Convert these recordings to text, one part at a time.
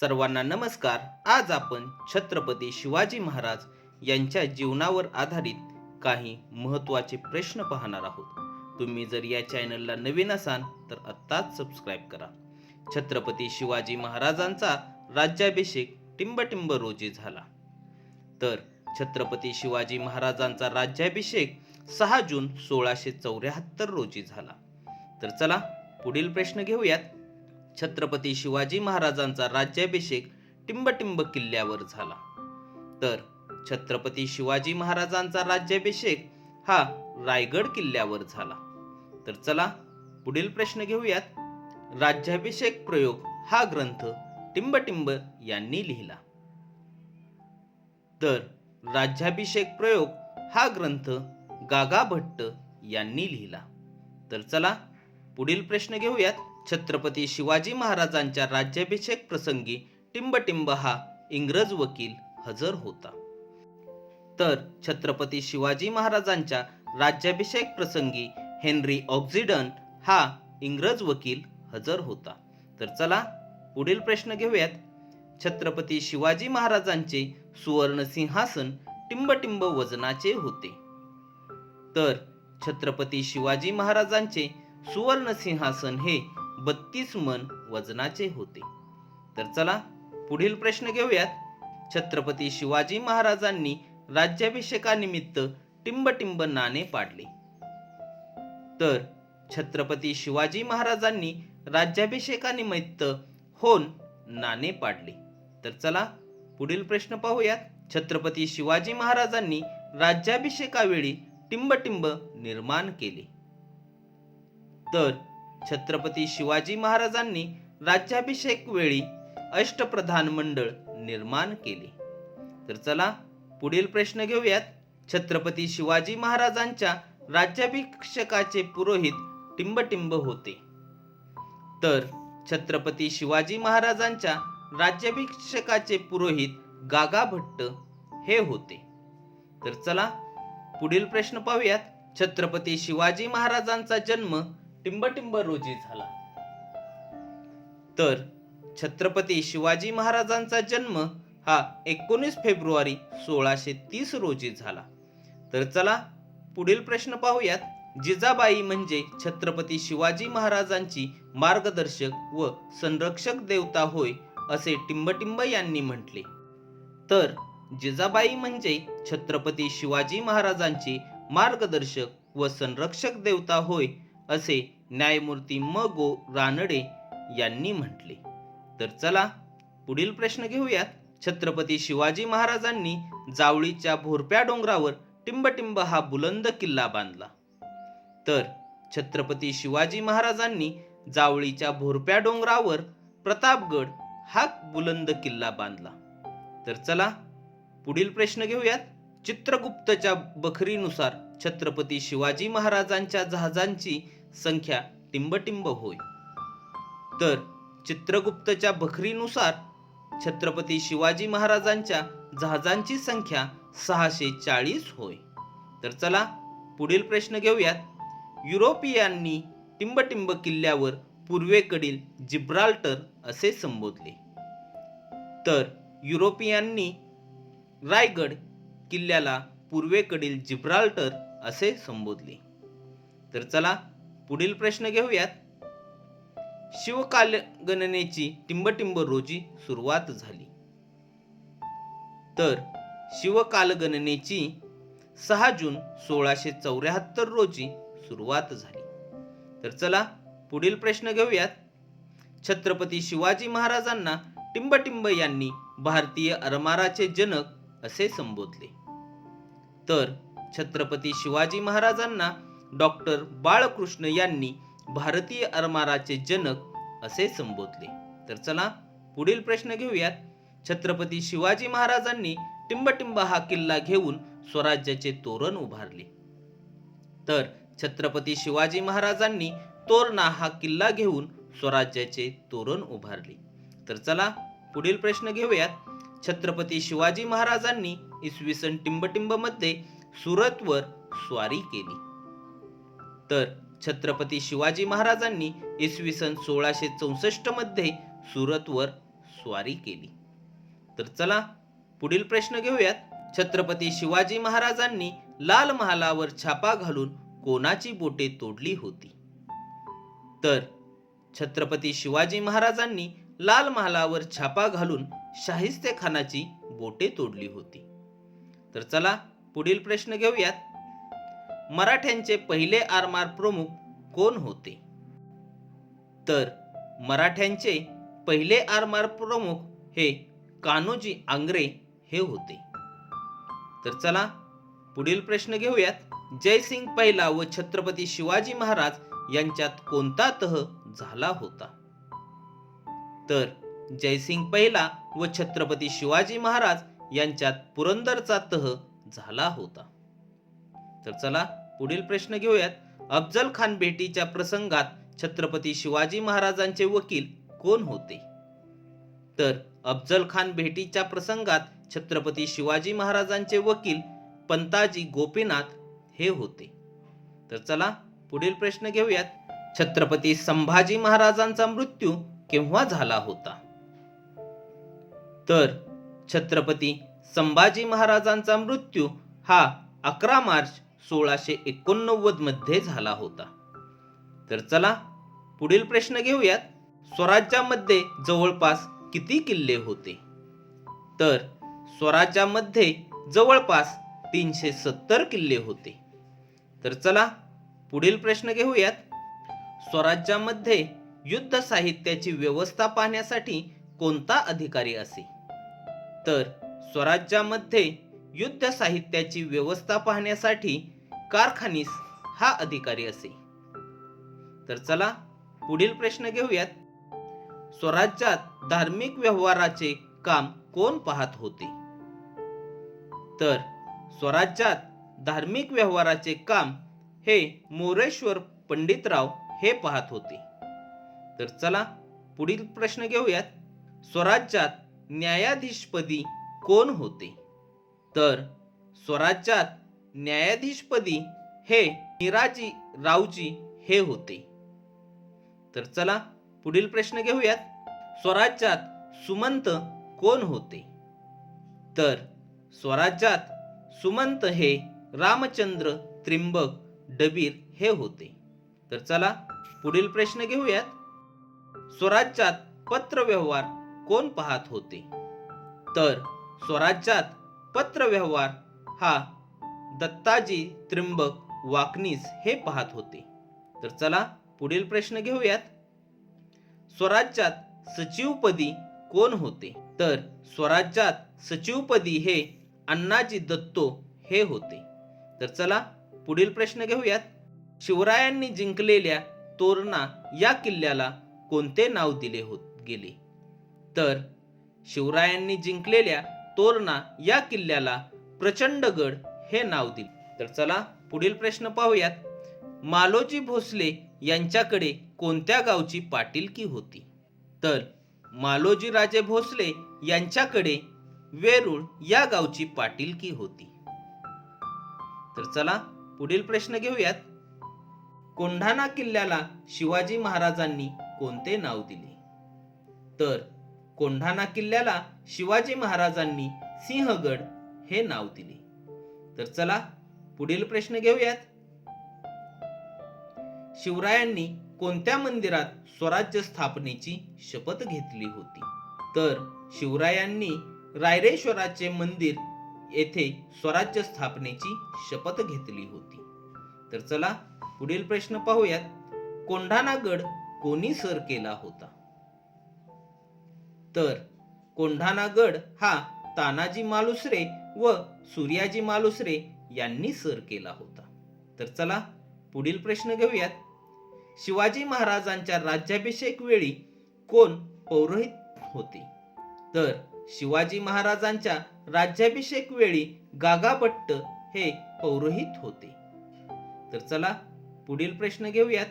सर्वांना नमस्कार. आज आपण छत्रपती शिवाजी महाराज यांच्या जीवनावर आधारित काही महत्त्वाचे प्रश्न पाहणार आहोत. तुम्ही जर या चॅनलला नवीन असाल तर आत्ताच सबस्क्राईब करा. छत्रपती शिवाजी महाराजांचा राज्याभिषेक टिंबटिंब रोजी झाला. तर छत्रपती शिवाजी महाराजांचा राज्याभिषेक सहा जून सोळाशे चौऱ्याहत्तर रोजी झाला. तर चला पुढील प्रश्न घेऊयात. छत्रपती शिवाजी महाराजांचा राज्याभिषेक टिंबटिंब किल्ल्यावर झाला. तर छत्रपती शिवाजी महाराजांचा राज्याभिषेक हा रायगड किल्ल्यावर झाला. तर चला पुढील प्रश्न घेऊयात. राज्याभिषेक प्रयोग हा ग्रंथ टिंबटिंब यांनी लिहिला. तर राज्याभिषेक प्रयोग हा ग्रंथ गागा भट्ट यांनी लिहिला. तर चला पुढील प्रश्न घेऊयात. छत्रपती शिवाजी महाराजांच्या राज्याभिषेक प्रसंगी टिंबटिंब हा इंग्रज वकील हजर होता. तर छत्रपती शिवाजी महाराजांच्या राज्याभिषेक प्रसंगी हेनरी ऑक्झिडन हा इंग्रज वकील हजर होता. तर चला पुढील प्रश्न घेऊयात. छत्रपती शिवाजी महाराजांचे सुवर्ण सिंहासन टिंबटिंब वजनाचे होते. तर छत्रपती शिवाजी महाराजांचे सुवर्ण सिंहासन हे बत्तीस मन वजनाचे होते. तर चला पुढील प्रश्न घेऊयात. छत्रपती शिवाजी महाराजांनी राज्याभिषेकानिमित्त टिंबटिंब नाणे पाडले. तर छत्रपती शिवाजी महाराजांनी राज्याभिषेकानिमित्त होन नाणे पाडले. तर चला पुढील प्रश्न पाहूयात. छत्रपती शिवाजी महाराजांनी राज्याभिषेकावेळी टिंबटिंब निर्माण केले. तर छत्रपती शिवाजी महाराजांनी राज्याभिषेक वेळी अष्टप्रधान मंडळ निर्माण केले. तर चला पुढील प्रश्न घेऊयात. छत्रपती शिवाजी महाराजांच्या राज्याभिषेकाचे पुरोहित टिंबटिंब होते. तर छत्रपती शिवाजी महाराजांच्या राज्याभिषेकाचे पुरोहित गागा भट्ट हे होते. तर चला पुढील प्रश्न पाहूयात. छत्रपती शिवाजी महाराजांचा जन्म टिंबटिंब रोजी झाला. तर छत्रपती शिवाजी महाराजांचा जन्म हा एकोणीस फेब्रुवारी सोळाशे तीस रोजी झाला. तर चला पुढील प्रश्न पाहूयात. जिजाबाई म्हणजे छत्रपती शिवाजी महाराजांची मार्गदर्शक व संरक्षक देवता होय असे टिंबटिंब यांनी म्हटले. तर जिजाबाई म्हणजे छत्रपती शिवाजी महाराजांची मार्गदर्शक व संरक्षक देवता होय असे न्यायमूर्ती म. गो. रानडे यांनी म्हटले. तर चला पुढील प्रश्न घेऊयात. छत्रपती शिवाजी महाराजांनी जावळीच्या भोरप्या डोंगरावर टिंबटिंब हा बुलंद किल्ला बांधला. तर छत्रपती शिवाजी महाराजांनी जावळीच्या भोरप्या डोंगरावर प्रतापगड हा बुलंद किल्ला बांधला. तर चला पुढील प्रश्न घेऊयात. चित्रगुप्तच्या बखरीनुसार छत्रपती शिवाजी महाराजांच्या जहाजांची संख्या टिंबटिंब होय. तर चित्रगुप्तच्या बखरीनुसार छत्रपती शिवाजी महाराजांच्या जहाजांची संख्या सहाशे चाळीस होय. तर चला पुढील प्रश्न घेऊयात. युरोपियांनी टिंबटिंब किल्ल्यावर पूर्वेकडील जिब्राल्टर असे संबोधले. तर युरोपियांनी रायगड किल्ल्याला पूर्वेकडील जिब्राल्टर असे संबोधले. तर चला पुढील प्रश्न घेऊयात. शिवकाल गणनेची टिंबटिंब रोजी सुरुवात झाली. तर शिवकालगणनेची सहा जून सोळाशे चौऱ्याहत्तर रोजी सुरुवात झाली. तर चला पुढील प्रश्न घेऊयात. छत्रपती शिवाजी महाराजांना टिंबटिंब यांनी भारतीय अरमाराचे जनक असे संबोधले. तर छत्रपती शिवाजी महाराजांना डॉक्टर बाळकृष्ण यांनी भारतीय अरमाराचे जनक असे संबोधले. तर चला पुढील प्रश्न घेऊयात. छत्रपती शिवाजी महाराजांनी टिंबटिंब हा किल्ला घेऊन स्वराज्याचे तोरण उभारले. तर छत्रपती शिवाजी महाराजांनी तोरणा हा किल्ला घेऊन स्वराज्याचे तोरण उभारले. तर चला पुढील प्रश्न घेऊयात. छत्रपती शिवाजी महाराजांनी इसवी सन टिंबटिंबमध्ये सुरतवर स्वारी केली. तर छत्रपती शिवाजी महाराजांनी इसवी सन सोळाशे चौसष्टमध्ये सुरतवर स्वारी केली. तर चला पुढील प्रश्न घेऊयात. छत्रपती शिवाजी महाराजांनी लाल महालावर छापा घालून कोणाची बोटे तोडली होती? तर छत्रपती शिवाजी महाराजांनी लाल महालावर छापा घालून शाहिस्ते खानाची बोटे तोडली होती. तर चला पुढील प्रश्न घेऊयात. मराठ्यांचे पहिले आरमार प्रमुख कोण होते? तर मराठ्यांचे पहिले आरमार प्रमुख हे कान्होजी आंग्रे हे होते. तर चला पुढील प्रश्न घेऊयात. जयसिंग पहिला व छत्रपती शिवाजी महाराज यांच्यात कोणता तह झाला होता? तर जयसिंग पहिला व छत्रपती शिवाजी महाराज यांच्यात पुरंदरचा तह झाला होता. तर चला पुढील प्रश्न घेऊयात. अफजल खान भेटीच्या प्रसंगात छत्रपती शिवाजी महाराजांचे वकील कोण होते? तर अफजल खान भेटीच्या प्रसंगात छत्रपती शिवाजी महाराजांचे वकील पंताजी गोपीनाथ हे होते. तर चला पुढील प्रश्न घेऊयात. छत्रपती संभाजी महाराजांचा मृत्यू केव्हा झाला होता? तर छत्रपती संभाजी महाराजांचा मृत्यू हा अकरा मार्च सोळाशे एकोणनव्वदमध्ये झाला होता. तर चला पुढील प्रश्न घेऊयात. स्वराज्यामध्ये जवळपास किती किल्ले होते? तर स्वराज्यामध्ये जवळपास तीनशे सत्तर किल्ले होते. तर चला पुढील प्रश्न घेऊयात. स्वराज्यामध्ये युद्ध साहित्याची व्यवस्था पाहण्यासाठी कोणता अधिकारी असे? तर स्वराज्यामध्ये युद्ध साहित्याची व्यवस्था पाहण्यासाठी कारखानीस हा अधिकारी असे. तर चला पुढील प्रश्न घेऊयात. स्वराज्यात धार्मिक व्यवहाराचे काम कोण पाहत होते? तर स्वराज्यात धार्मिक व्यवहाराचे काम हे मोरेश्वर पंडितराव हे पाहत होते. तर चला पुढील प्रश्न घेऊयात. स्वराज्यात न्यायाधीशपदी कोण होते? तर स्वराज्यात न्यायाधीशपदी हे निराजी रावजी हे होते. तर चला पुढील प्रश्न घेऊयात. स्वराज्यात सुमंत कोण होते? तर स्वराज्यात सुमंत हे रामचंद्र त्रिंबक डबीर हे होते. तर चला पुढील प्रश्न घेऊयात. स्वराज्यात पत्रव्यवहार कोण पाहत होते? तर स्वराज्यात पत्रव्यवहार हा दत्ताजी त्रिंबक वाकनीस हे पाहत होते. तर चला पुढील प्रश्न घेऊयात. स्वराज्यात सचिवपदी कोण होते? तर स्वराज्यात सचिवपदी हे अण्णाजी दत्तो हे होते. तर चला पुढील प्रश्न घेऊयात. शिवरायांनी जिंकलेल्या तोरणा या किल्ल्याला कोणते नाव दिले होत गेले? तर शिवरायांनी जिंकलेल्या तोरणा या किल्ल्याला प्रचंडगड हे नाव दिले. तर चला पुढील प्रश्न पाहूयात. मालोजी भोसले यांच्याकडे कोणत्या गावची पाटीलकी होती? तर मालोजी राजे भोसले यांच्याकडे वेरूळ या गावची पाटीलकी होती. तर चला पुढील प्रश्न घेऊयात. कोंढाणा किल्ल्याला शिवाजी महाराजांनी कोणते नाव दिले? तर कोंढाणा किल्ल्याला शिवाजी महाराजांनी सिंहगड हे नाव दिले. तर चला पुढील प्रश्न घेऊयात. शिवरायांनी कोणत्या मंदिरात स्वराज्य स्थापनेची शपथ घेतली होती? तर शिवरायांनी रायरेश्वराचे मंदिर येथे स्वराज्य स्थापनेची शपथ घेतली होती. तर चला पुढील प्रश्न पाहूयात. कोंढाणागड कोणी सर केला होता? तर कोंढाणागड हा तानाजी मालुसरे व सूर्याजी मालुसरे यांनी सर केला होता. तर चला पुढील प्रश्न घेऊयात. शिवाजी महाराजांच्या राज्याभिषेक वेळी कोण पौरोहित होते? तर शिवाजी महाराजांच्या राज्याभिषेक वेळी गागाभट्ट हे पौरोहित होते. तर चला पुढील प्रश्न घेऊयात.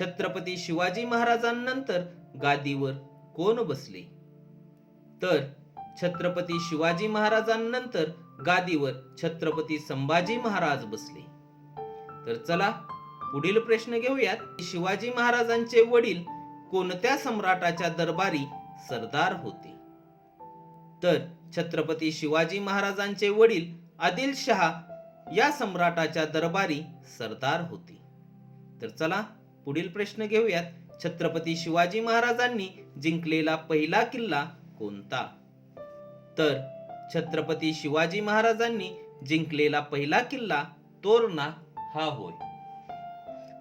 छत्रपती शिवाजी महाराजांनंतर गादीवर कोण बसले? तर छत्रपती शिवाजी महाराजांनंतर गादीवर छत्रपती संभाजी महाराज बसले. तर चला पुढील प्रश्न घेऊयात. शिवाजी महाराजांचे वडील कोणत्या सम्राटाच्या दरबारी सरदार होते? तर छत्रपती शिवाजी महाराजांचे वडील आदिलशहा या सम्राटाच्या दरबारी सरदार होते. तर चला पुढील प्रश्न घेऊयात. छत्रपती शिवाजी महाराजांनी जिंकलेला पहिला किल्ला कोणता? तर छत्रपती शिवाजी महाराजांनी जिंकलेला पहिला किल्ला तोरणा हा होय.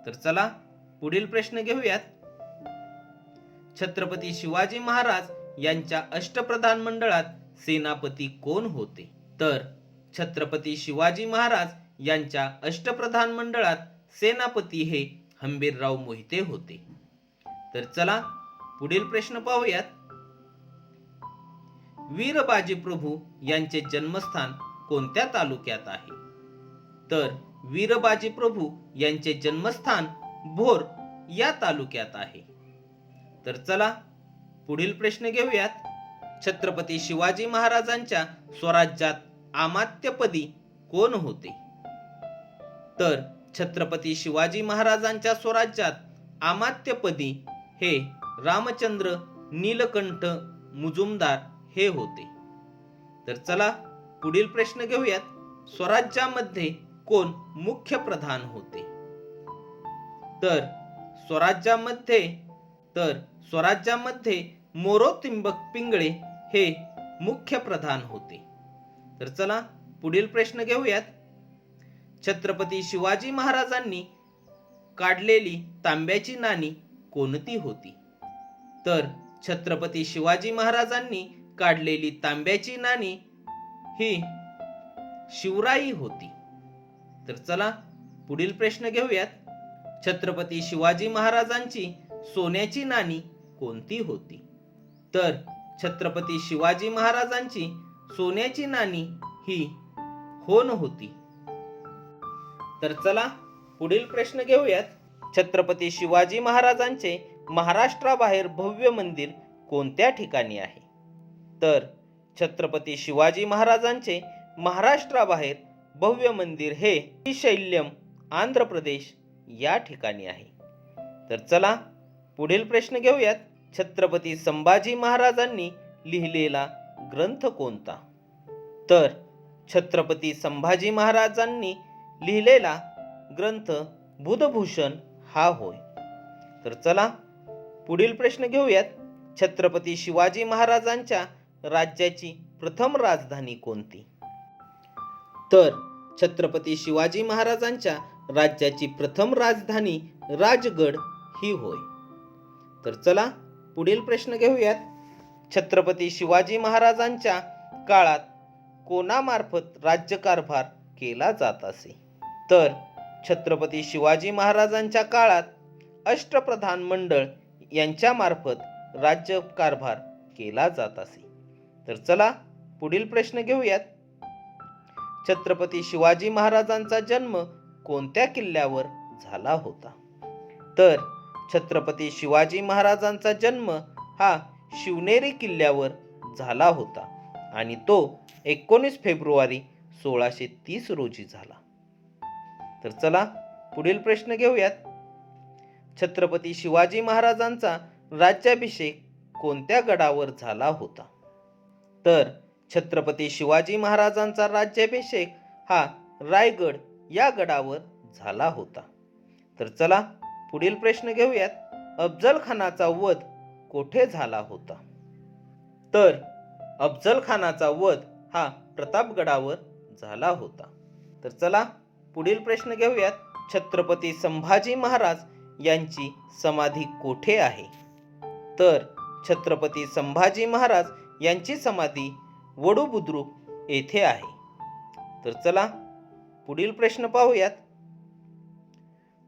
तर चला पुढील प्रश्न घेऊयात. छत्रपती शिवाजी महाराज यांच्या अष्टप्रधान मंडळात सेनापती कोण होते? तर छत्रपती शिवाजी महाराज यांच्या अष्टप्रधान मंडळात सेनापती हे हंबीरराव मोहिते होते. तर चला पुढील प्रश्न पाहूयात. वीरबाजी प्रभू यांचे जन्मस्थान कोणत्या तालुक्यात आहे? तर वीरबाजी प्रभू यांचे जन्मस्थान भोर या तालुक्यात आहे. तर चला पुढील प्रश्न घेऊयात. छत्रपती शिवाजी महाराजांच्या स्वराज्यात आमात्यपदी कोण होते? तर छत्रपती शिवाजी महाराजांच्या स्वराज्यात आमात्यपदी हे रामचंद्र नीलकंठ मुजुमदार हे होते. तर चला पुढील प्रश्न घेऊयात. स्वराज्यामध्ये कोण मुख्य प्रधान होते? तर स्वराज्यामध्ये तर स्वराज्यामध्ये मोरोतिंबक पिंगळे हे मुख्य प्रधान होते. तर चला पुढील प्रश्न घेऊयात. छत्रपती शिवाजी महाराजांनी काढलेली तांब्याची नाणी कोणती होती? तर छत्रपती शिवाजी महाराजांनी काढलेली तांब्याची नाणी ही शिवराई होती. तर चला पुढील प्रश्न घेऊयात. छत्रपती शिवाजी महाराजांची सोन्याची नाणी कोणती होती? तर छत्रपती शिवाजी महाराजांची सोन्याची नाणी ही होन होती? तर चला पुढील प्रश्न घेऊयात. छत्रपती शिवाजी महाराजांचे महाराष्ट्राबाहेर भव्य मंदिर कोणत्या ठिकाणी आहे? तर छत्रपती शिवाजी महाराजांचे महाराष्ट्राबाहेर भव्य मंदिर हे शैल्यम आंध्र प्रदेश या ठिकाणी आहे. तर चला पुढील प्रश्न घेऊयात. छत्रपती संभाजी महाराजांनी लिहिलेला ग्रंथ कोणता? तर छत्रपती संभाजी महाराजांनी लिहिलेला ग्रंथ बुधभूषण हा होय. तर चला पुढील प्रश्न घेऊयात. छत्रपती शिवाजी महाराजांच्या राज्याची प्रथम राजधानी कोणती? तर छत्रपती शिवाजी महाराजांच्या राज्याची प्रथम राजधानी राजगड ही होय. तर चला पुढील प्रश्न घेऊयात. छत्रपती शिवाजी महाराजांच्या काळात कोणामार्फत राज्यकारभार केला जात असे? तर छत्रपती शिवाजी महाराजांच्या काळात अष्टप्रधान मंडळ यांच्यामार्फत राज्यकारभार केला जात असे. तर चला पुढील प्रश्न घेऊयात. छत्रपती शिवाजी महाराजांचा जन्म कोणत्या किल्ल्यावर झाला होता? तर छत्रपती शिवाजी महाराजांचा जन्म हा शिवनेरी किल्ल्यावर झाला होता आणि तो एकोणीस फेब्रुवारी सोळाशे तीस रोजी झाला. तर चला पुढील प्रश्न घेऊयात. छत्रपती शिवाजी महाराजांचा राज्याभिषेक कोणत्या गडावर झाला होता? तर छत्रपती शिवाजी महाराजांचा राज्याभिषेक हा रायगड या गडावर झाला होता. तर चला पुढील प्रश्न घेऊयात. अफजल खानाचा वध कोठे झाला होता? तर अफजल खानाचा वध हा प्रतापगडावर झाला होता. तर चला पुढील प्रश्न घेऊयात. छत्रपती संभाजी महाराज यांची समाधी कोठे आहे? तर छत्रपती संभाजी महाराज यांची समाधी वडूबुद्रुक येथे आहे. तर चला पुढील प्रश्न पाहूयात.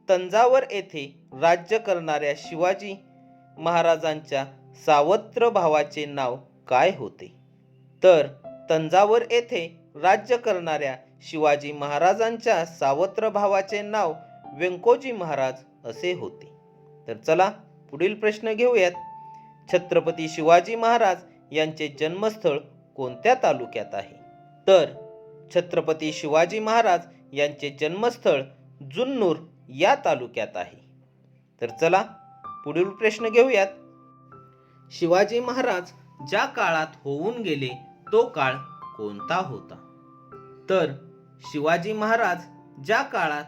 तंजावर येथे राज्य करणाऱ्या शिवाजी महाराजांच्या सावत्र भावाचे नाव काय होते? तर तंजावर येथे राज्य करणाऱ्या शिवाजी महाराजांच्या सावत्र भावाचे नाव व्यंकोजी महाराज असे होते. तर चला पुढील प्रश्न घेऊयात. छत्रपती शिवाजी महाराज यांचे जन्मस्थळ कोणत्या तालुक्यात आहे? तर छत्रपती शिवाजी महाराज यांचे जन्मस्थळ जुन्नूर या तालुक्यात आहे. तर चला पुढील प्रश्न घेऊयात. शिवाजी महाराज ज्या काळात होऊन गेले तो काळ कोणता होता? तर शिवाजी महाराज ज्या काळात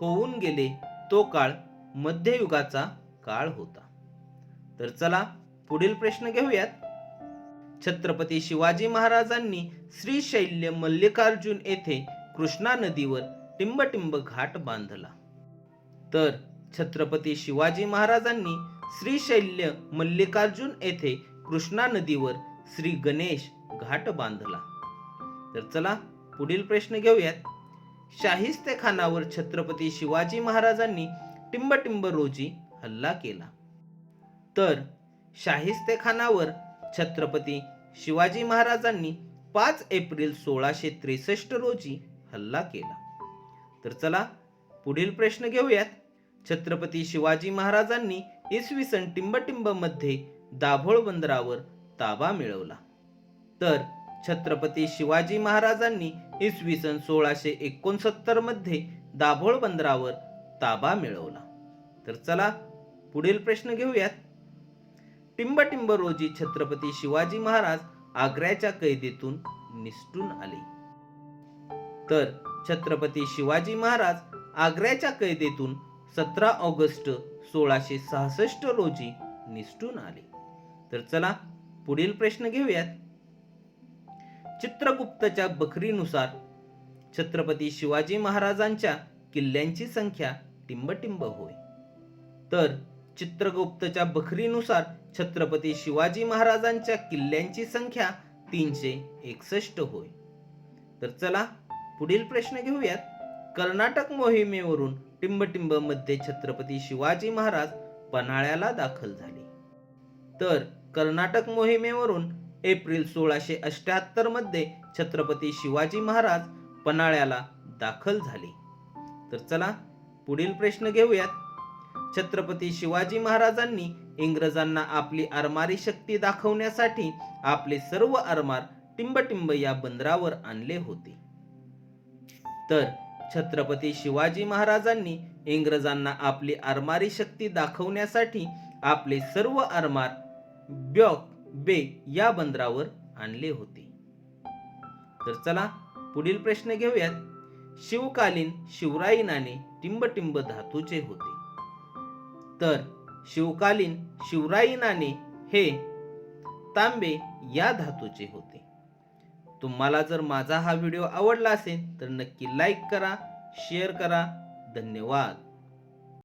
होऊन गेले तो काळ मध्ययुगाचा काळ होता. तर चला पुढील प्रश्न घेऊयात. छत्रपती शिवाजी महाराजांनी श्रीशैल्य मल्लिकार्जुन येथे कृष्णा नदीवर टिंबटिंब घाट बांधला. तर छत्रपती शिवाजी महाराजांनी श्रीशैल्य मल्लिकार्जुन येथे कृष्णा नदीवर श्री गणेश घाट बांधला. तर चला पुढील प्रश्न घेऊयात. शाहिस्ते खानावर छत्रपती शिवाजी महाराजांनी टिंबटिंब रोजी हल्ला केला. तर शाहिस्तेखानावर छत्रपती शिवाजी महाराजांनी पाच एप्रिल सोळाशे त्रेसष्ट रोजी हल्ला केला. तर चला पुढील प्रश्न घेऊयात. छत्रपती शिवाजी महाराजांनी इसवी सन टिंबटिंबमध्ये दाभोळ बंदरावर ताबा मिळवला. तर छत्रपती शिवाजी महाराजांनी इसवी सन सोळाशे एकोणसत्तरमध्ये दाभोळ बंदरावर ताबा मिळवला. तर चला पुढील प्रश्न घेऊयात. टिंबटिंब रोजी छत्रपती शिवाजी महाराज आग्र्याच्या कैदेतून निसटून आले. तर छत्रपती शिवाजी महाराज आग्र्याच्या कैदेतून सतरा ऑगस्ट सोळाशे सहासष्ट रोजी निसटून आले. तर चला पुढील प्रश्न घेऊयात. चित्रगुप्तच्या बखरीनुसार छत्रपती शिवाजी महाराजांच्या किल्ल्यांची संख्या टिंबटिंब होय. तर चित्रगुप्तच्या बखरीनुसार छत्रपती शिवाजी महाराजांच्या किल्ल्यांची संख्या तीनशे एकसष्ट होय. तर चला पुढील प्रश्न घेऊयात. कर्नाटक मोहिमेवरून टिंबटिंबमध्ये छत्रपती शिवाजी महाराज पन्हाळ्याला दाखल झाले. तर कर्नाटक मोहिमेवरून एप्रिल सोळाशे अष्ट्याहत्तरमध्ये छत्रपती शिवाजी महाराज पन्हाळ्याला दाखल झाले. तर चला पुढील प्रश्न घेऊयात. छत्रपती शिवाजी महाराजांनी इंग्रजांना आपली आरमारी शक्ती दाखवण्यासाठी आपले सर्व आरमार टिंबटिंब या बंदरावर आणले होते. तर छत्रपती शिवाजी महाराजांनी इंग्रजांना आपली आरमारी शक्ती दाखवण्यासाठी आपले सर्व आरमार ब्यॉक बे या बंदरावर आणले होते. तर चला पुढील प्रश्न घेऊयात. शिवकालीन शिवराई नाणे टिंबटिंब धातूचे होते. तर शिवकालीन शिवराई नाणे हे तांबे या धातूचे होते. तुम्हाला जर माझा हा व्हिडिओ आवडला असेल तर नक्की लाईक करा शेअर करा. धन्यवाद.